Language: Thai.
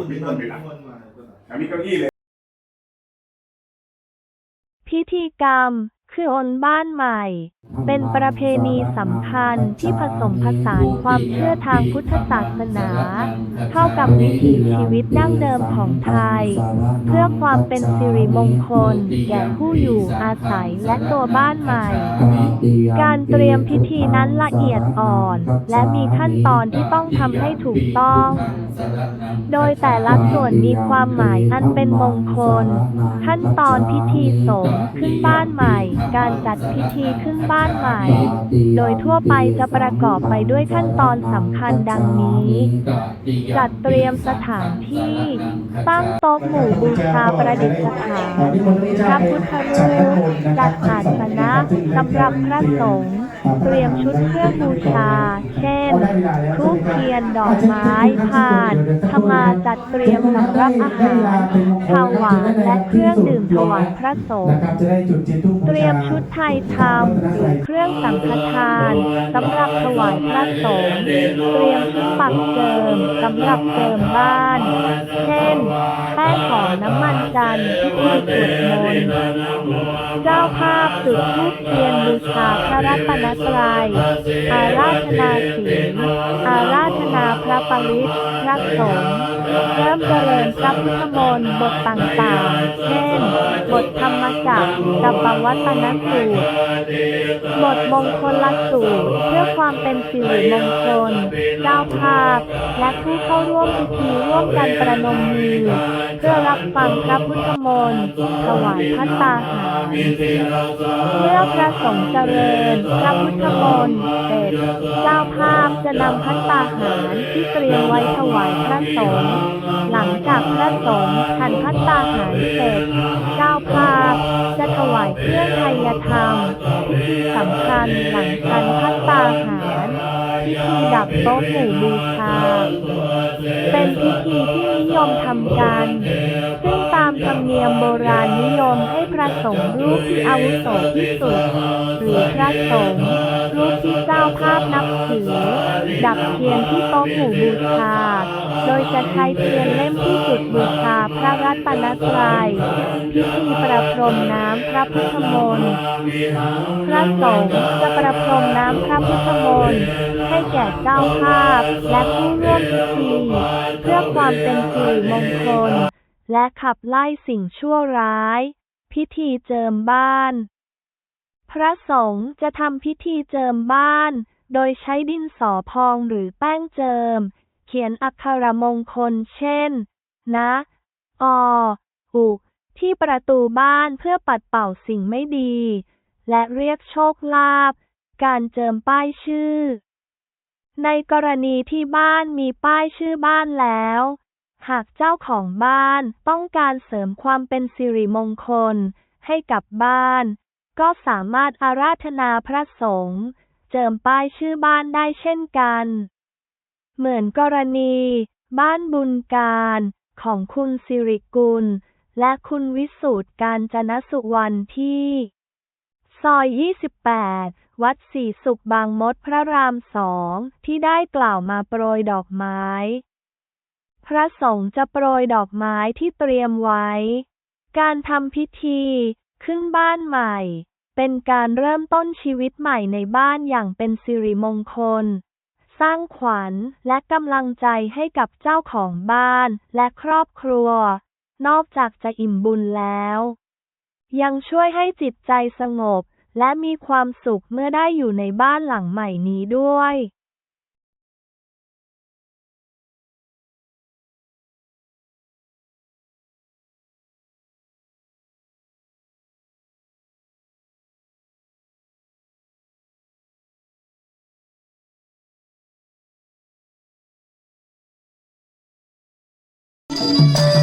กับพี่ต้นไปหลังคนมาต้นอันนี้เก้าอี้เลย พิธีกรรม คืออนบ้านใหม่ เป็นประเพณีสำคัญที่ผสมผสานความเชื่อทางพุทธศาสนา เข้ากับวิถีชีวิตดั้งเดิมของไทย เพื่อความเป็นสิริมงคล แก่ผู้อยู่อาศัยและตัวบ้านใหม่ การเตรียมพิธีนั้นละเอียดอ่อน และมีขั้นตอนที่ต้องทำให้ถูกต้อง โดยแต่ละส่วนมีความหมายอันเป็นมงคล ขั้นตอนพิธีสงฆ์ขึ้นบ้านใหม่การจัดพิธีขึ้นบ้านใหม่ โดยทั่วไปจะประกอบไปด้วยขั้นตอนสำคัญดังนี้ จัดเตรียมสถานที่ ตั้งโต๊ะหมู่บูชาประดิษฐานพระพุทธรูปจัดอาสนะสำหรับพระสงฆ์ เตรียมชุดเครื่องบูชา เช่นทูบเทียนดอกไม้พานขมาจัดเตรียมสำหรับอาหารข้าวหวานและเครื่องดื่มถวายพระสงฆ์นะครับจะได้จุดเทียนธูปบูชาเตรียมชุดไทยธรรมหรือเครื่อง สังฆทานสำหรับถวายพระสงฆ์เตรียมชุดปักเจิมสำหรับเจิมบ้าน เช่น แป้งหอมน้ำมันจันทร์พิธีสวดมนต์เจ้าภาพจุดธูปเทียนบูชาพระรัตนตรัยอาราธนาศีลอาราธนาพระปริตรพระสงฆ์เริ่มเจริญพระพุทธมนต์บทต่างๆ เช่น จากรกับปวัตนสูตร บทมงคลละสูตรเพื่อความเป็นสิริมงคล เจ้าภาพ และผู้เข้าร่วมพิธีร่วมกันประนมมือ เพื่อรับฟังพระพุทธมนต์ถวายพัตตาหารเมื่อพระสงฆ์เจริญพระพุทธมนต์เสร็จเจ้าภาพจะนำพัตตาหารที่เตรียมไว้ถวายพระสงฆ์หลังจากพระสงฆ์ฉันพัตตาหารเสร็จเจ้าภาพจะถวายเครื่องไทยธรรมพิธีสำคัญหลังฉันพัตตาหารพิธีดับโต๊ะหมู่บูชา เป็นพิธีที่ วมทำกันซึ่ง ธรรมเนียมโบราณนิยมให้พระสงฆ์รูปที่อาวุโสที่สุด หรือพระสงฆ์รูปที่เจ้าภาพนับถือ ดับเทียนที่โต๊ะหมู่บูชา โดยจะใช้เทียนเล่มที่จุดบูชาพระรัตนตรัยพิธีประพรมน้ำพระพุทธมนต์พระสงฆ์จะประพรมน้ำพระพุทธมนต์ให้แก่เจ้าภาพและผู้ร่วมพิธี เพื่อความเป็นสิริมงคล และขับไล่สิ่งชั่วร้าย พิธีเจิมบ้าน พระสงฆ์จะทำพิธีเจิมบ้าน โดยใช้ดินสอพองหรือแป้งเจิม เขียนอักขระมงคลเช่น นะ ออุที่ประตูบ้านเพื่อปัดเป่าสิ่งไม่ดี และเรียกโชคลาภการเจิมป้ายชื่อ ในกรณีที่บ้านมีป้ายชื่อบ้านแล้ว หากเจ้าของบ้านต้องการเสริมความเป็นสิริมงคลให้กับบ้าน ก็สามารถอาราธนาพระสงฆ์เจิมป้ายชื่อบ้านได้เช่นกัน เหมือนกรณี บ้านบุญการของคุณสิริกุล และคุณวิสูตรการจนสุวรรณที่ ซอย 28 วัดศรีสุขบางมดพระรามสองที่ได้กล่าวมาโปรยดอกไม้ พระสงฆ์จะโปรยดอกไม้ที่เตรียมไว้ การทำพิธี ขึ้นบ้านใหม่ เป็นการเริ่มต้นชีวิตใหม่ในบ้านอย่างเป็นสิริมงคล สร้างขวัญและกำลังใจให้กับเจ้าของบ้านและครอบครัว นอกจากจะอิ่มบุญแล้ว ยังช่วยให้จิตใจสงบและมีความสุขเมื่อได้อยู่ในบ้านหลังใหม่นี้ด้วย Música